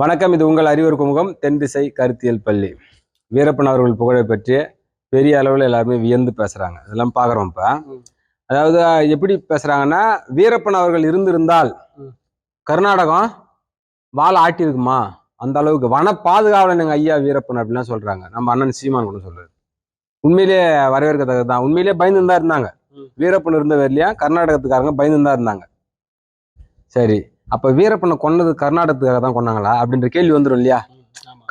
வணக்கம் இது உங்கள் அறிவர் குமுகம் தென் திசை கருத்தியல் பள்ளி. வீரப்பன் அவர்கள் புகழை பற்றி பெரிய அளவில் எல்லாருமே வியந்து பேசுறாங்க. இதெல்லாம் பார்க்குறோம் இப்போ. அதாவது எப்படி பேசுறாங்கன்னா வீரப்பன் அவர்கள் இருந்திருந்தால். கர்நாடகம் வாழ ஆட்டியிருக்குமா? அந்த அளவுக்கு வன பாதுகாவலன் எங்க ஐயா வீரப்பன் அப்படிலாம் சொல்றாங்க. நம்ம அண்ணன் சீமான் கூட சொல்றாரு. உண்மையிலேயே வரவேற்கத்தக்கது தான் உண்மையிலேயே பயந்து தான் இருந்தாங்க. வீரப்பன் இருந்த வரலையா கர்நாடகத்துக்காரங்க பயந்து தான் இருந்தாங்க. சரி. அப்ப வீரப்பனை கொன்னது கர்நாடகத்துக்காக தான் கொன்னாங்களா? அப்படின்ற கேள்வி வந்துடும் இல்லையா?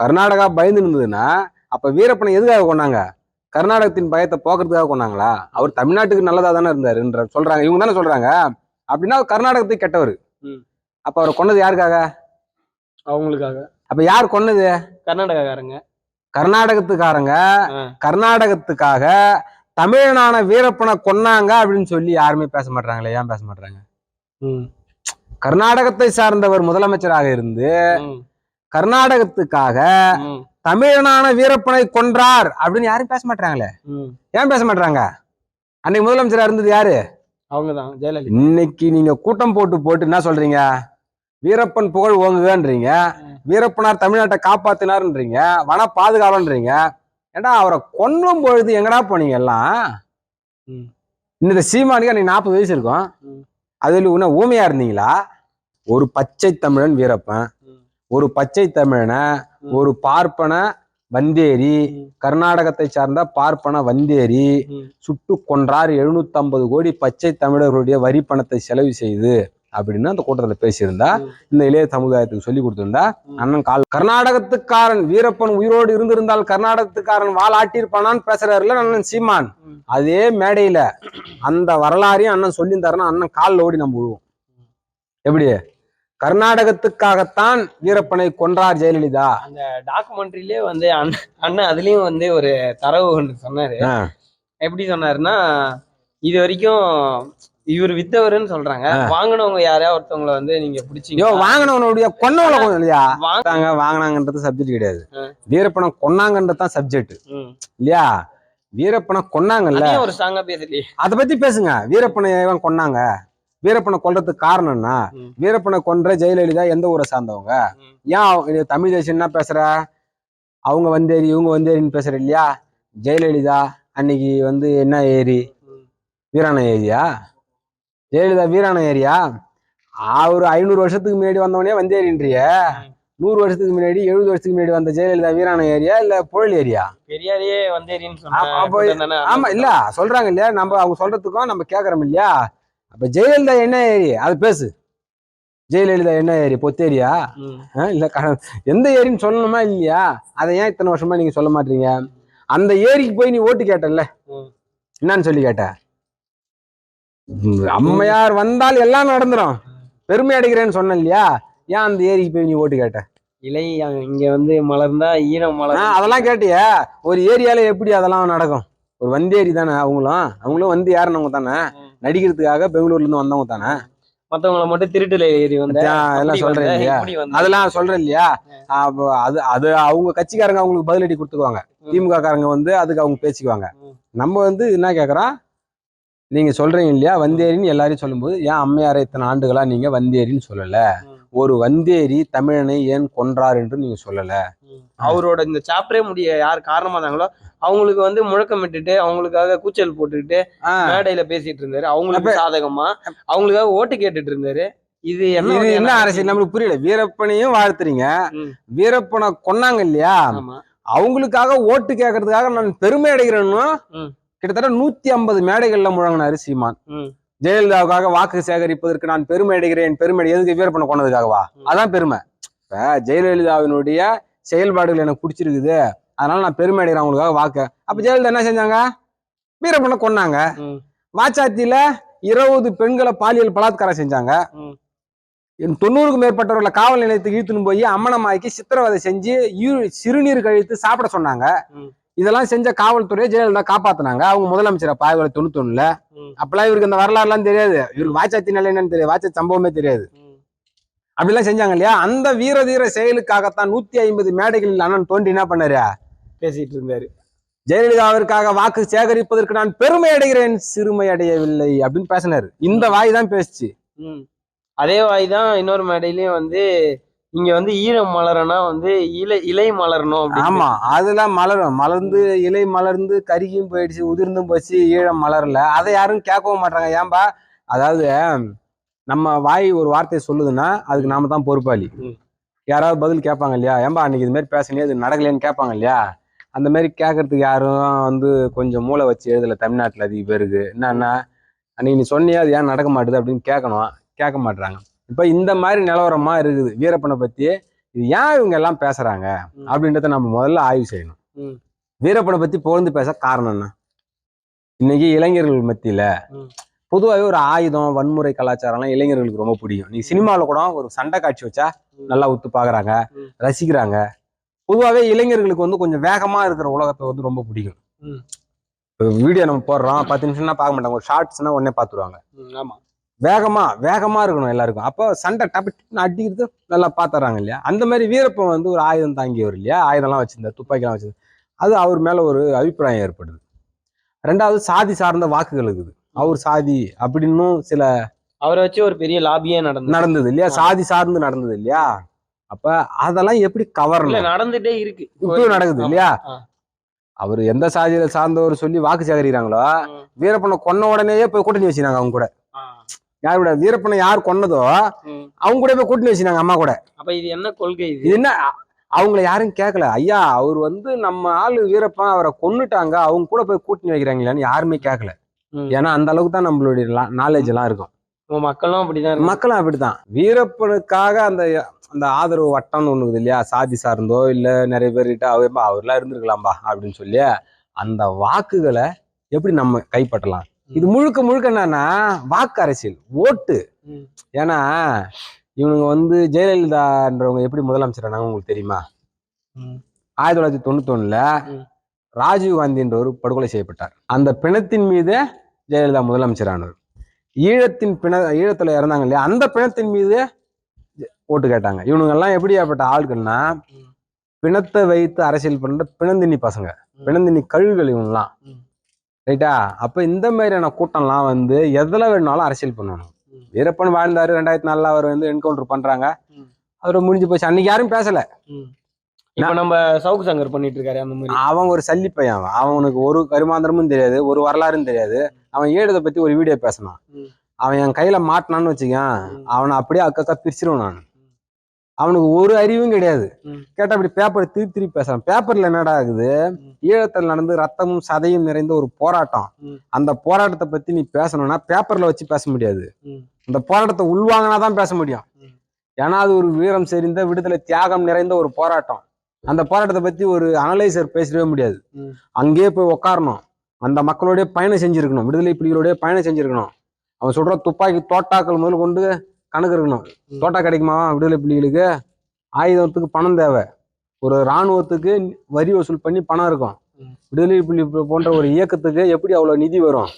கர்நாடகா பயந்து இருந்ததுன்னா அப்ப வீரப்பனை எதுக்காக கொன்னாங்க? கர்நாடகத்தின் பயத்தை போக்குறதுக்காக கொன்னாங்களா? அவர் தமிழ்நாட்டுக்கு நல்லதா தானே இருந்தாருன்ற சொல்றாங்க. இவங்க தானே சொல்றாங்க. அப்படின்னா அவர் கர்நாடகத்துக்கு கெட்டவர். அப்ப அவர் கொன்னது யாருக்காக? அவங்களுக்காக. அப்ப யார் கொன்னது? கர்நாடகாக்காரங்க. கர்நாடகத்துக்காரங்க. கர்நாடகத்துக்காக தமிழனான வீரப்பனை கொன்னாங்க அப்படின்னு சொல்லி யாருமே பேச மாட்டாங்களே ஏன் பேச மாட்டாங்க கர்நாடகத்தை சார்ந்தவர் முதலமைச்சராக இருந்து கர்நாடகத்துக்காக தமிழனான வீரப்பனை கொன்றார் அப்படின்னு யாரும் பேச மாட்டாங்களே. ஏன் பேச மாட்டாங்க அன்னைக்கு முதலமைச்சரா இருந்தது யாரு? அவங்கதான் ஜெயலலிதா. இன்னைக்கு நீங்க கூட்டம் போட்டு போட்டு என்ன சொல்றீங்க? வீரப்பன் புகழ் ஓங்குகன்றீங்க வீரப்பனார் தமிழ்நாட்டை காப்பாத்தினார்ன்றீங்க. வன பாதுகாவன்றீங்க ஏண்டா அவரை கொன்னும் பொழுது எங்கடா போனீங்க எல்லாம். இந்த சீமானுக்கு அன்னைக்கு நாற்பது வயசு இருக்கும். அதுல உன்ன ஊமையா இருந்தீங்களா ஒரு பச்சை தமிழன் வீரப்பன். ஒரு பச்சை தமிழனை. ஒரு பார்ப்பன வந்தேரி. கர்நாடகத்தை சார்ந்த பார்ப்பன வந்தேரி. சுட்டு கொன்றார் 750 கோடி பச்சை தமிழர்களுடைய வரி பணத்தை செலவு செய்து அப்படின்னு அந்த கூட்டத்தில் பேசியிருந்தா. இந்த இளைய சமுதாயத்துக்கு சொல்லி கொடுத்திருந்தா. அண்ணன் கால் கர்நாடகத்துக்காரன் வீரப்பன் உயிரோடு இருந்திருந்தால் கர்நாடகத்துக்காரன் வாள் ஆட்டியிருப்பானான்னு பேசுறாருல அண்ணன் சீமான். அதே மேடையில அந்த வரலாறையும் அண்ணன் சொல்லியிருந்தாருன்னா அண்ணன் காலில் ஓடி நம்ம விழுவோம். எப்படி? கர்நாடகத்துக்காகத்தான் வீரப்பனை கொன்றார் ஜெயலலிதா. அந்த டாக்குமெண்ட்ரிலே வந்து அண்ணன் அதுலயும் வந்து ஒரு தரவு ஒன்று சொன்னாரு. எப்படி சொன்னாருன்னா இது வரைக்கும் இவர் வித்தவருன்னு சொல்றாங்க. வாங்கினவங்க யாரையா ஒருத்தவங்கள வந்து நீங்க பிடிச்சிங்க வாங்கினவனுடைய கொன்னவள கொஞ்சம் இல்லையா? வாங்க. வாங்க வாங்கினாங்கன்றது சப்ஜெக்ட் கிடையாது. ஆ. வீரப்பனை கொன்னாங்கன்றது தான் சப்ஜெக்ட். இல்லையா? வீரப்பனை கொன்னாங்கல்ல? ஒரு ஸ்ட்ராங்கா பேசலையே அதை பத்தி பேசுங்க. வீரப்பனை இவன் கொன்னாங்க. வீரப்பனை கொல்றதுக்கு காரணம்னா. வீரப்பனை கொன்ற ஜெயலலிதா எந்த ஊரை சார்ந்தவங்க. ஏன் தமிழ் தேசம் என்ன பேசுற? அவங்க வந்தேரி இவங்க வந்தேரின்னு பேசுற இல்லையா? ஜெயலலிதா அன்னைக்கு வந்து என்ன ஏரி. வீராண ஏரியா? ஜெயலலிதா வீராண ஏரியா? அவர் ஐநூறு வருஷத்துக்கு முன்னாடி வந்தவனே வந்தேரின்றிய. நூறு வருஷத்துக்கு முன்னாடி எழுபது வருஷத்துக்கு முன்னாடி வந்த ஜெயலலிதா வீராண ஏரியா இல்ல புழல் ஏரியா? பெரியாரையே சொன்னாங்க தானே? ஆமா இல்ல சொல்றாங்க இல்லையா? நம்ம அவங்க சொல்றதுக்கும் நம்ம கேக்குறோம் இல்லையா? அப்ப ஜெயலலிதா என்ன ஏரி? அது பேசு. ஜெயலலிதா என்ன ஏரி? பொத்தேரியா? இல்ல எந்த ஏரின்னு சொல்லணுமா இல்லையா? அதை ஏன் இத்தனை வருஷமா நீங்க சொல்ல மாட்டீங்க? அந்த ஏரிக்கு போய் நீ ஓட்டு கேட்டல்ல. ம். என்னன்னு சொல்லி கேட்ட. அம்மையார் வந்தால் எல்லாம் நடந்துரும். பெருமை அடைகிறேன்னு சொன்ன இல்லையா? ஏன் அந்த ஏரிக்கு போய் நீ ஓட்டு கேட்ட? இலை இங்க வந்து மலர்ந்தா ஈரம் மலர். அதெல்லாம் கேட்டியா. ஒரு ஏரியால எப்படி அதெல்லாம் நடக்கும்? ஒரு வந்தேரி தானே அவங்களும்? அவங்களும் வந்து யாருனவங்க தானே. நடிக்கிறதுக்காக பெங்களூர்ல இருந்து வந்தவங்க தானே? மத்தவங்கள மட்டும் திருட்டுல ஏறி வந்த அப்படி சொல்றேன் இல்லையா. அதெல்லாம் சொல்றேன் இல்லையா? அப்போ அது அது அவங்க கட்சிக்காரங்க அவங்களுக்கு பதிலடி கொடுத்துக்குவாங்க. திமுக காரங்க வந்து அதுக்கு அவங்க பேசிக்குவாங்க. நம்ம வந்து என்ன கேக்குறோம்? நீங்க சொல்றீங்க இல்லையா? வந்தேரின்னு எல்லாரையும் சொல்லும்போது ஏன் அம்மையாரை இத்தனை ஆண்டுகளா நீங்க வந்தேரின்னு சொல்லல. ஒரு வந்தேரி தமிழனை ஏன் கொன்றார் என்று நீங்க சொல்லல. அவரோட இந்த சாப்டரே முடிய யார் காரணமா இருந்தாங்களோ அவங்களுக்கு வந்து முழக்கமிட்டுட்டு அவங்களுக்காக கூச்சல் போட்டுக்கிட்டு மேடையில பேசிட்டு இருந்தாரு. அவங்களுக்கு சாதகமா அவங்களுக்காக ஓட்டு கேட்டுட்டு இருந்தாரு. இது என்ன என்ன அரசியல்? நம்மளுக்கு புரியல. வீரப்பனையும் வாழ்த்துறீங்க. வீரப்பனை கொன்னாங்க இல்லையா? அவங்களுக்காக ஓட்டு கேட்கறதுக்காக நான் பெருமை அடைகிறேன்னு. கிட்டத்தட்ட நூத்தி ஐம்பது மேடைகள்ல முழங்கினாரு சீமான். ஜெயலலிதாவுக்காக வாக்கு சேகரிப்பதற்கு நான் பெருமை அடைகிறேன் பெருமை எதுக்கு வீரப்பனை கொண்டதுக்காகவா ம். அதான் பெருமை. இப்ப ஜெயலலிதாவினுடைய செயல்பாடுகள் எனக்கு பிடிச்சிருக்குது. அதனால நான் பெருமை அடைகிறேன் அவங்களுக்காக வாக்கு. அப்ப ஜெயலலிதா என்ன செஞ்சாங்க? வீரப்பனை கொன்னாங்க. வாச்சாத்தியில இருபது பெண்களை பாலியல் பலாத்காரம் செஞ்சாங்க. தொண்ணூறுக்கும் மேற்பட்டவர்களை காவல் நிலையத்துக்கு இழுத்துன்னு போய் அம்மனமாக்கி சித்திரவதை செஞ்சு சிறுநீர் கழித்து சாப்பிட சொன்னாங்க. இதெல்லாம் செஞ்ச காவல்துறையை ஜெயலலிதா காப்பாத்துனாங்க. அவங்க முதலமைச்சர் அப்ப ஆயிரத்தி தொண்ணூத்தொன்னுல. அப்பெல்லாம் இவருக்கு இந்த வரலாறுலாம் தெரியாது. இவருக்கு வாச்சாத்தி நிலை என்னன்னு தெரியாது. வாட்சாத்தி சம்பவமே தெரியாது. அப்படிலாம் செஞ்சாங்க இல்லையா? அந்த வீர தீர செயலுக்காகத்தான் நூத்தி ஐம்பது மேடைகளில் அண்ணன் தோண்டி என்ன பண்ணாரு? பேசிட்டு இருந்தாரு. ஜெயலலிதாவிற்காக வாக்கு சேகரிப்பதற்கு நான் பெருமை அடைகிறேன். சிறுமை அடையவில்லை அப்படின்னு பேசினாரு. இந்த வாய் தான் பேசுச்சு. அதே வாய் தான் இன்னொரு மேடையிலயும் வந்து இங்க வந்து ஈரம் மலரனா வந்து இலை இலை மலரணும் ஆமா அதெல்லாம் மலரும். மலர்ந்து இலை மலர்ந்து கருகியும் போயிடுச்சு உதிர்ந்தும் போச்சு ஈழம் மலரல. அதை யாரும் கேட்கவும் மாட்டாங்க. ஏன்பா? அதாவது நம்ம வாய் ஒரு வார்த்தையை சொல்லுதுன்னா அதுக்கு நாம தான் பொறுப்பாளி. யாராவது பதில் கேட்பாங்க இல்லையா? ஏன்பா அன்னைக்கு இது மாதிரி பேசுனே அது நடக்கலைன்னு கேட்பாங்க இல்லையா? அந்த மாதிரி கேட்கறதுக்கு யாரும் வந்து கொஞ்சம் மூளை வச்சு எழுதல. தமிழ்நாட்டில் அதிக பேருக்கு. என்னன்னா அன்னைக்கு நீ சொன்னியா அது ஏன் நடக்க மாட்டுது அப்படின்னு கேட்கணும். கேட்க மாட்றாங்க. இப்போ இந்த மாதிரி நிலவரமா இருக்குது வீரப்பனை பத்தி இது ஏன் இவங்க எல்லாம் பேசுறாங்க. அப்படின்றத நம்ம முதல்ல ஆய்வு செய்யணும். வீரப்பனை பத்தி புகழ்ந்து பேச காரணம் என்ன இன்னைக்கு இளைஞர்கள் மத்தியில. பொதுவாகவே ஒரு ஆயுதம் வன்முறை கலாச்சாரம்லாம் இளைஞர்களுக்கு ரொம்ப பிடிக்கும் நீ சினிமாவில் கூட ஒரு சண்டை காட்சி வச்சா. நல்லா உத்து பார்க்கறாங்க. ரசிக்கிறாங்க பொதுவாகவே இளைஞர்களுக்கு வந்து கொஞ்சம் வேகமா இருக்கிற உலகத்தை வந்து ரொம்ப பிடிக்கும். வீடியோ நம்ம போடுறோம் பத்து நிமிஷம்னா பார்க்க மாட்டாங்க ஒரு ஷார்ட்ஸ்னா உடனே பார்த்துருவாங்க ஆமா வேகமா வேகமா இருக்கணும் எல்லாருக்கும். அப்போ சண்டை டப்பு அடிக்கிறது நல்லா பாத்துறாங்க இல்லையா? அந்த மாதிரி வீரப்பன் வந்து ஒரு ஆயுதம் தாங்கியவர் இல்லையா? ஆயுதம்லாம் வச்சிருந்தார் துப்பாக்கிலாம் வச்சிருந்தார். அது அவர் மேல ஒரு அபிப்பிராயம் ஏற்படுது. ரெண்டாவது சாதி சார்ந்த வாக்குகள் இருக்குது. அவர் சாதி அப்படின்னும் சில அவரை வச்சு ஒரு பெரிய லாபியே நடந்தது. நடந்தது இல்லையா? சாதி சார்ந்து நடந்தது இல்லையா? அப்ப அதெல்லாம் எப்படி கவரணும்? நடந்துட்டே இருக்கு. இப்பவும் நடக்குது இல்லையா. அவர் எந்த சாதியில சார்ந்தவர் சொல்லி வாக்கு சேகரிக்கிறாங்களோ. வீரப்பனை கொன்ன உடனேயே போய் கூட்டணி வச்சினாங்க அவங்க கூட. யாரோட வீரப்பனை யார் கொன்னதோ. அவங்க கூட போய் கூட்டணி வச்சினாங்க அம்மா கூட. அப்ப இது என்ன கொள்கை இது? என்ன? அவங்கள யாரும் கேட்கல ஐயா அவர் வந்து நம்ம ஆளு வீரப்பன் அவரை கொன்னுட்டாங்க அவங்க கூட போய் கூட்டணி வைக்கிறாங்களான்னு யாருமே கேட்கல. ஏன்னா அந்த அளவுக்கு தான் நம்மளுடைய நாலேஜ் எல்லாம் இருக்கும். நம்ம மக்களும் அப்படிதான். மக்களும் அப்படித்தான். வீரப்பனுக்காக அந்த அந்த ஆதரவு வட்டம்னு ஒண்ணு இருக்குது இல்லையா? சாதி சார்ந்தோ இல்ல நிறைய பேர்கிட்ட அவர் அவர்லாம் இருந்திருக்கலாம்பா அப்படின்னு சொல்லி அந்த வாக்குகளை எப்படி நம்ம கைப்பற்றலாம்? இது முழுக்க முழுக்க என்னன்னா வாக்கு அரசியல் ஓட்டு. ஏன்னா இவனுங்க வந்து ஜெயலலிதான்றவங்க எப்படி முதலமைச்சரானாங்க உங்களுக்கு தெரியுமா. ஆயிரத்தி தொள்ளாயிரத்தி தொண்ணூத்தி ஒண்ணுல. ராஜீவ் காந்தி என்றவர் படுகொலை செய்யப்பட்டார் அந்த பிணத்தின் மீது ஜெயலலிதா முதலமைச்சரானவர் ஈழத்தின் பிண ஈழத்துல இறந்தாங்க இல்லையா அந்த பிணத்தின் மீது ஓட்டு கேட்டாங்க இவனுங்க எல்லாம் எப்படியாப்பட்ட ஆட்கள்னா ம். பிணத்தை வைத்து அரசியல் பண்ற பிணந்தினி பசங்க. பிணந்தினி கழுகுகள் இவங்கலாம் ம். ரைட்டா அப்ப இந்த மாதிரியான கூட்டம்லாம் வந்து எதுல வேணாலும் அரசியல் பண்ணணும். வீரப்பன் வாழ்ந்தாரு ரெண்டாயிரத்தி நாலுல அவர் வந்து என்கவுண்டர் பண்றாங்க ம். அவர் முடிஞ்சு போச்சு அன்னைக்கு யாரும் பேசல. இப்ப நம்ம சவுக்கு சங்கர் பண்ணிட்டு இருக்காரு அந்த மாதிரி அவன் ஒரு சல்லி பையன் அவன். அவனுக்கு ஒரு கருமாந்திரமும் தெரியாது ஒரு வரலாறும் தெரியாது அவன் ஏழுதை பத்தி ஒரு வீடியோ பேசினான். அவன் என் கையில மாட்டினான்னு வச்சுக்கேன். அவனை அப்படியே அக்கக்கா பிரிச்சிருவேன் நான் அவனுக்கு ஒரு அறிவும் கிடையாது. கேட்டா அப்படி பேப்பர் திருப்பி திருப்பி பேசுறான் பேப்பர்ல என்னடா ஆகுது. ஈழத்தில் நடந்து ரத்தமும் சதையும் நிறைந்த ஒரு போராட்டம். அந்த போராட்டத்தை பத்தி நீ பேசணும்னா பேப்பர்ல வச்சு பேச முடியாது. அந்த போராட்டத்தை உள்வாங்கினாதான் பேச முடியும். ஏன்னா அது ஒரு வீரம் செறிந்த விடுதலை தியாகம் நிறைந்த ஒரு போராட்டம் அந்த போராட்டத்தை பத்தி ஒரு அனலைசர் பேசவே முடியாது. அங்கேயே போய் உட்காரணும் அந்த மக்களோடய பயணம் செஞ்சிருக்கணும் விடுதலை புலிகளோடய பயணம் செஞ்சிருக்கணும் அவன் சொல்ற துப்பாக்கி தோட்டாக்கள் முதல் கொண்டு கணக்கு இருக்கணும். தோட்டா கிடைக்குமா? விடுதலை புலிகளுக்கு ஆயுதத்துக்கு பணம் தேவை. ஒரு இராணுவத்துக்கு வரி வசூல் பண்ணி பணம் இருக்கும். விடுதலை புலி போன்ற ஒரு இயக்கத்துக்கு எப்படி அவ்வளோ நிதி வரும்?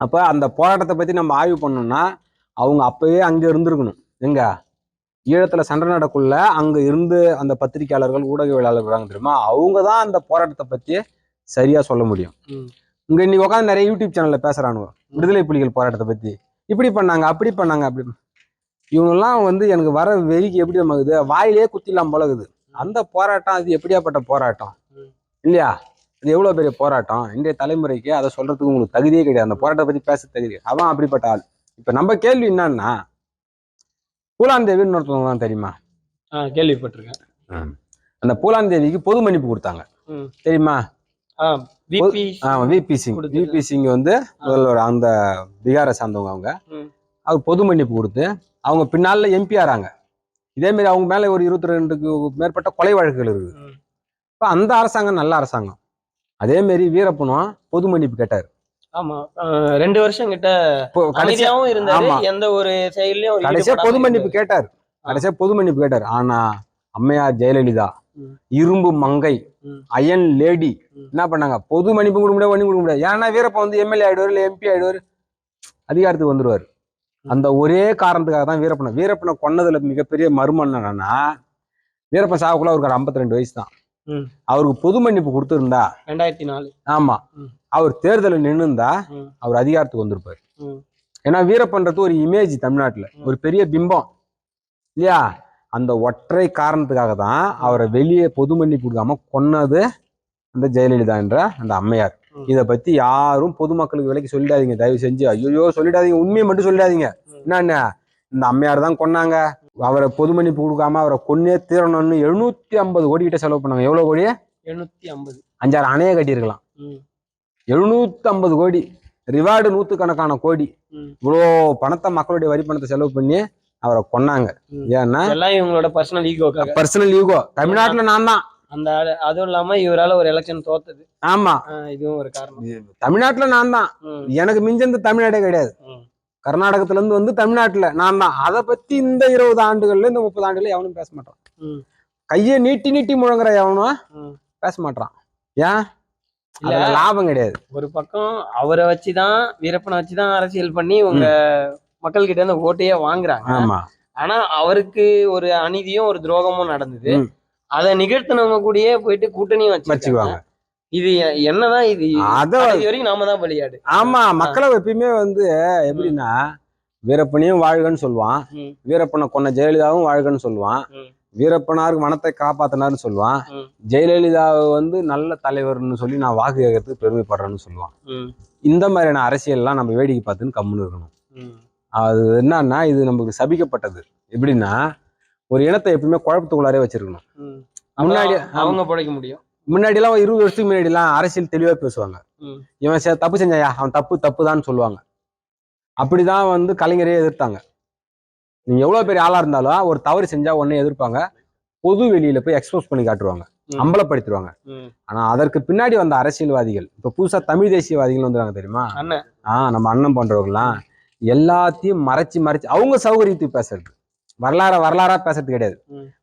அப்போ அந்த போராட்டத்தை பற்றி நம்ம ஆய்வு பண்ணோம்னா அவங்க அப்பவே அங்கே இருந்திருக்கணும். எங்க? ஈழத்துல சண்டை நடக்குள்ள அங்க இருந்து அந்த பத்திரிக்கையாளர்கள் ஊடகவியலாளர்கள் வராங்க தெரியுமா? அவங்க தான் அந்த போராட்டத்தை பத்தி சரியா சொல்ல முடியும். இங்க இன்னைக்கு உட்காந்து நிறைய யூடியூப் சேனல்ல பேசுறானுங்க. விடுதலை புலிகள் போராட்டத்தை பத்தி. இப்படி பண்ணாங்க அப்படி பண்ணாங்க அப்படி இவங்கெல்லாம் வந்து எனக்கு வர வெறிக்கு எப்படி நமக்குது வாயிலே குத்திலாம் பழகுது அந்த போராட்டம் அது எப்படியாப்பட்ட போராட்டம். இல்லையா? இது எவ்வளவு பெரிய போராட்டம்? இன்றைய தலைமுறைக்கு அதை சொல்றதுக்கு உங்களுக்கு தகுதியே கிடையாது. அந்த போராட்டத்தை பத்தி பேச தகுதி. அவன் அப்படிப்பட்ட ஆள். இப்ப நம்ம கேள்வி என்னன்னா பூலாந்தேவின்னு ஒருத்தவங்க தான் தெரியுமா? கேள்விப்பட்டிருக்கேன். அந்த பூலாந்தேவிக்கு பொது மன்னிப்பு கொடுத்தாங்க. தெரியுமா? விபி சிங். விபி சிங் வந்து முதல்வர் அந்த பீகாரை சார்ந்தவங்க அவங்க. அவர் பொது மன்னிப்பு கொடுத்து அவங்க பின்னால எம்பி ஆறாங்க இதே மாதிரி அவங்க மேல ஒரு இருபத்தி ரெண்டுக்கு மேற்பட்ட கொலை வழக்குகள் இருக்குது. இப்ப அந்த அரசாங்கம் நல்ல அரசாங்கம் அதே மாதிரி வீரப்பனும் பொது மன்னிப்பு கேட்டார் ஆமா ஆ, ரெண்டு வருஷம் கிட்ட இப்போ கடைசியா அமைதியாவும் இருந்தாரு. எந்த ஒரு செயல்லயும் கடைசியா பொது மன்னிப்பு. கேட்டார் கடைசியா பொது மன்னிப்பு கேட்டார் ஆனா அம்மையார் ஜெயலலிதா. இரும்பு மங்கை. Iron lady. என்ன பண்ணாங்க பொது மன்னிப்பு கொடுக்க முடியாது கொடுக்க முடியாது ஏன்னா வீரப்ப வந்து எம்எல்ஏ ஆயிடுவார் இல்ல எம்பி ஆயிடுவார் அதிகாரத்துக்கு வந்துருவார் அந்த ஒரே காரணத்துக்காக தான் வீரப்பனை வீரப்பனை கொன்னதுல மிகப்பெரிய மர்மம் என்னன்னா வீரப்பன் சாவுக்குள்ள அவருக்கு ஒரு 52 ரெண்டு வயசு தான். அவருக்கு பொது மன்னிப்பு கொடுத்திருந்தா ரெண்டாயிரத்தி நாலு ஆமா. அவர் தேர்தலில் நின்னுந்தா ம். அவர் அதிகாரத்துக்கு வந்திருப்பார். ஏன்னா வீரப்பன்றது ஒரு இமேஜ் தமிழ்நாட்டுல. ஒரு பெரிய பிம்பம் இல்லையா அந்த ஒற்றை காரணத்துக்காக தான் அவரை வெளியே பொது மன்னிப்பு கொடுக்காம கொன்னது அந்த ஜெயலலிதா என்ற அந்த அம்மையார். இதை பத்தி யாரும் பொதுமக்களுக்கு விலைக்கு சொல்லிடாதீங்க. தயவு செஞ்சு ஐயோ சொல்லிடாதீங்க. உண்மையை மட்டும் சொல்லிடாதீங்க. என்னன்னு இந்த அம்மையார் தான் கொன்னாங்க. அவரை பொது மன்னிப்பு கொடுக்காம அவரை கொன்னே தீரணும்னு எழுநூத்தி ஐம்பது கோடி கிட்ட செலவு பண்ணாங்க. எவ்வளவு கோடி? எழுநூத்தி ஐம்பது. அஞ்சாறு அணையை கட்டியிருக்கலாம். எழுநூத்தி ஐம்பது கோடி. ரிவார்டு நூத்துக்கணக்கான கோடி. ம். இவ்வளோ பணத்தை மக்களுடைய வரி பணத்தை செலவு பண்ணி அவரை கொன்னாங்க. ஏன்னா இவங்களோட பர்சனல் ஈகோக்காக பர்சனல் ஈகோ தமிழ்நாட்டுல நான் தான். அந்த அதுவும் இல்லாம இவரால ஒரு எலெக்ஷன் தோத்தது. ஆமா. இதுவும் ஒரு காரணம். தமிழ்நாட்டுல நான் தான். எனக்கு மிஞ்சது தமிழ்நாடே கிடையாது. கர்நாடகத்துல இருந்து வந்து தமிழ்நாட்டுல நான் தான். அதை பத்தி இந்த இருபது ஆண்டுகள்ல இந்த முப்பது ஆண்டுகள்ல எவனும் பேச மாட்டான். கையை நீட்டி நீட்டி முழங்குற எவனும். பேச மாட்டான். ஏன்? லாபம் கிடையாது. ஒரு பக்கம் அவரை வச்சுதான் வீரப்பனை வச்சுதான் அரசியல் பண்ணி உங்க மக்கள் கிட்ட இருந்து ஓட்டையே வாங்குறாங்க. ஆனா அவருக்கு ஒரு அநீதியும் ஒரு துரோகமும் நடந்தது. அதை நிகழ்த்தினவங்க கூடயே போயிட்டு கூட்டணியும் வச்சுக்குவாங்க. இது என்னதான் இது? அத வரைக்கும் நாம தான் பலியாடு ஆமா மக்களை எப்பயுமே வந்து எப்படின்னா வீரப்பனையும் வாழ்கன்னு சொல்லுவான். வீரப்பனை கொன்ன ஜெயலலிதாவும் வாழ்கன்னு சொல்லுவான். வீரப்பனாருக்கு மனத்தை காப்பாத்தினாருன்னு சொல்லுவான். ஜெயலலிதாவை வந்து நல்ல தலைவர்னு சொல்லி நான் வாக்கு கேட்கறதுக்கு பெருமைப்படுறேன்னு சொல்லுவான். இந்த மாதிரியான அரசியல்லாம் நம்ம வேடிக்கை பார்த்துன்னு கம்முன்னு இருக்கணும். அது என்னன்னா இது நமக்கு சபிக்கப்பட்டது. எப்படின்னா ஒரு இனத்தை எப்பயுமே குழப்பத்துக்குள்ளாரே வச்சிருக்கணும். முன்னாடி அவங்க பிழைக்க முடியும். முன்னாடி எல்லாம் இருபது வருஷத்துக்கு முன்னாடி எல்லாம் அரசியல் தெளிவா பேசுவாங்க. இவன் செ- தப்பு செஞ்சாயா? அவன் தப்பு தப்பு தான் சொல்லுவாங்க. அப்படிதான் வந்து கலைஞரே எதிர்த்தாங்க. நீங்க எவ்வளவு பெரிய ஆளா இருந்தாலும் ஒரு தவறு செஞ்சா உடனே எதிர்ப்பாங்க. பொது வெளியில போய் எக்ஸ்போஸ் பண்ணி காட்டுவாங்க. அம்பலப்படுத்திடுவாங்க. ஆனா அதற்கு பின்னாடி வந்த அரசியல்வாதிகள் இப்ப புதுசா தமிழ் தேசியவாதிகள் வந்துறாங்க தெரியுமா? அண்ணன். ஆஹ் நம்ம அண்ணன் பண்றவங்கலாம் எல்லாத்தையும் மறைச்சு மறைச்சு அவங்க சௌகரியத்துக்கு பேசுறது. வரலாற வரலாறா பேசுறது கிடையாது.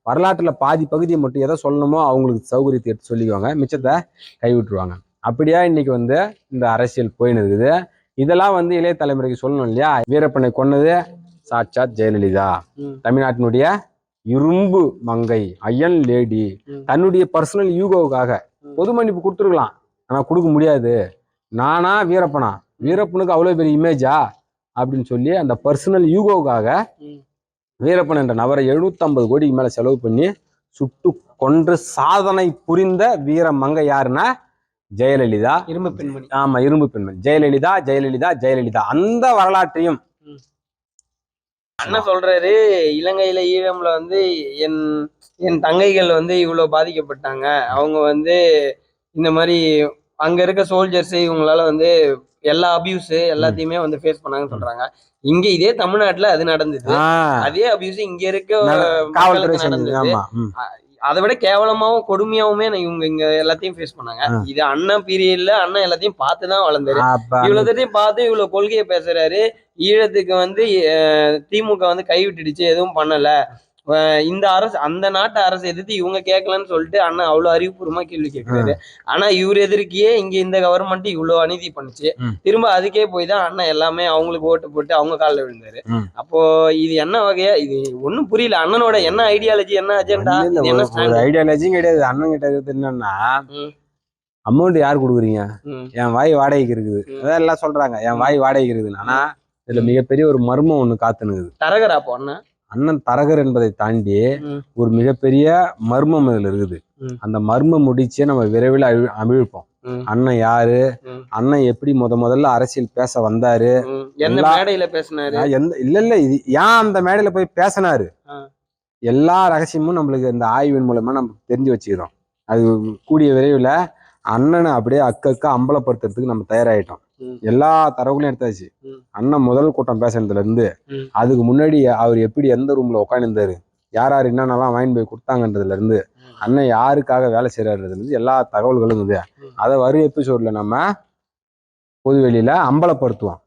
வரலாற்றுல பாதி பகுதியை மட்டும் எதை சொல்லணுமோ அவங்களுக்கு சௌகரியத்தை எடுத்து சொல்லிக்குவாங்க. மிச்சத்தை கை விட்டுருவாங்க அப்படியா இன்னைக்கு வந்து இந்த அரசியல் போயின்னு இருக்குது. இதெல்லாம் வந்து இளைய தலைமுறைக்கு சொல்லணும் இல்லையா? வீரப்பனை கொன்னது சாட்சாத் ஜெயலலிதா. தமிழ்நாட்டினுடைய இரும்பு மங்கை அயன் லேடி. தன்னுடைய பர்சனல் யூகோவுக்காக. பொது மன்னிப்பு கொடுத்துருக்கலாம். ஆனா கொடுக்க முடியாது. நானா வீரப்பனா? வீரப்பனுக்கு அவ்வளவு பெரிய இமேஜா அப்படின்னு சொல்லி அந்த பர்சனல் யூகோவுக்காக. வீரப்பன் என்ற நபரை 750 கோடிக்கு மேல செலவு பண்ணி சுட்டு கொன்று சாதனை புரிந்த வீர மங்கை யாருன்னா ஜெயலலிதா. இரும்பு பெண்மணி. ஆமா இரும்பு பெண்மணி. ஜெயலலிதா ஜெயலலிதா ஜெயலலிதா. அந்த வரலாற்றையும் அண்ணன் சொல்றாரு இலங்கையில ஈழம்ல வந்து என் என் தங்கைகள் வந்து இவ்வளவு பாதிக்கப்பட்டாங்க. அவங்க வந்து இந்த மாதிரி அங்க இருக்க சோல்ஜர்ஸ் இவங்களால வந்து எல்லா அபியூஸ் எல்லாத்தையுமே வந்து ஃபேஸ் பண்ணாங்கன்னு சொல்றாங்க. இங்க இதே தமிழ்நாட்டுல அது நடந்தது. அதே அபியூஸ் இங்க இருக்க நடந்தது. அதை விட கேவலமாவும் கொடுமையாவுமே இவங்க இங்க எல்லாத்தையும் ஃபேஸ் பண்ணாங்க. இது அண்ணன் பீரியட்ல அண்ணன் எல்லாத்தையும் பார்த்துதான் வளர்ந்தாரு. அப்ப. இவ்வளவு தூரத்தையும் பார்த்து இவ்வளவு கொள்கையை பேசுறாரு. ஈழத்துக்கு வந்து திமுக வந்து கைவிட்டுடுச்சு. எதுவும் பண்ணல. இந்த அரசு அந்த நாட்டு அரசு எதிர்த்து இவங்க கேட்கலன்னு சொல்லிட்டு அண்ணன் அவ்வளவு அறிவுபூர்வமா கேள்வி கேட்கிறாரு. ஆனா இவர் எதிர்க்கியே இங்க இந்த கவர்மெண்ட் இவ்வளவு அநீதி பண்ணுச்சு. திரும்ப அதுக்கே போய் தான் அண்ணன் எல்லாமே அவங்களுக்கு ஓட்டு போட்டு அவங்க காலில் விழுந்தாரு. அப்போ இது என்ன வகையா இது ஒண்ணும் புரியல. அண்ணனோட என்ன ஐடியாலஜி என்ன அஜெண்டா ஐடியாலஜியும் கிடையாது. அண்ணன் கிட்ட என்னன்னா. அமௌண்ட் யார் கொடுக்குறீங்க? என் வாய் வாடகைக்கு இருக்குது. அதான் எல்லாம் சொல்றாங்க. என் வாய் வாடகைக்கு இருக்குது ஆனா இதுல மிகப்பெரிய ஒரு மர்மம் ஒண்ணு காத்துனுக்குது. தரகரா அப்போ அண்ணன் தரகர் என்பதை தாண்டி. ஒரு மிகப்பெரிய மர்மம் இதுல இருக்குது. அந்த மர்மம் முடிச்சே நம்ம விரைவில் அழி அமிழ்ப்போம். அண்ணன் யாரு. அண்ணன் எப்படி முத முதல்ல அரசியல் பேச வந்தாரு மேடையில பேசினாரு எந்த இல்ல இல்ல இது ஏன் அந்த மேடையில போய் பேசினாரு. எல்லா ரகசியமும் நம்மளுக்கு இந்த ஆய்வின் மூலமா நம்ம தெரிஞ்சு வச்சுக்கிறோம் அது கூடிய விரைவில் அண்ணனை அப்படியே அக்கக்க அம்பலப்படுத்துறதுக்கு நம்ம தயாராயிட்டோம். எல்லா தரவுகளையும் எடுத்தாச்சு. அண்ணன் முதல் கூட்டம் பேசுனதுல இருந்து. அதுக்கு முன்னாடி அவர் எப்படி எந்த ரூம்ல உட்காந்துருந்தாரு யார் யார் என்னென்னலாம் வாங்கி போய் கொடுத்தாங்கன்றதுல இருந்து. அண்ணன் யாருக்காக வேலை செய்யறாருன்றதுல இருந்து எல்லா தகவல்களும் ம். அதை வரும் எபிசோட்ல நம்ம பொதுவெளியில அம்பலப்படுத்துவோம்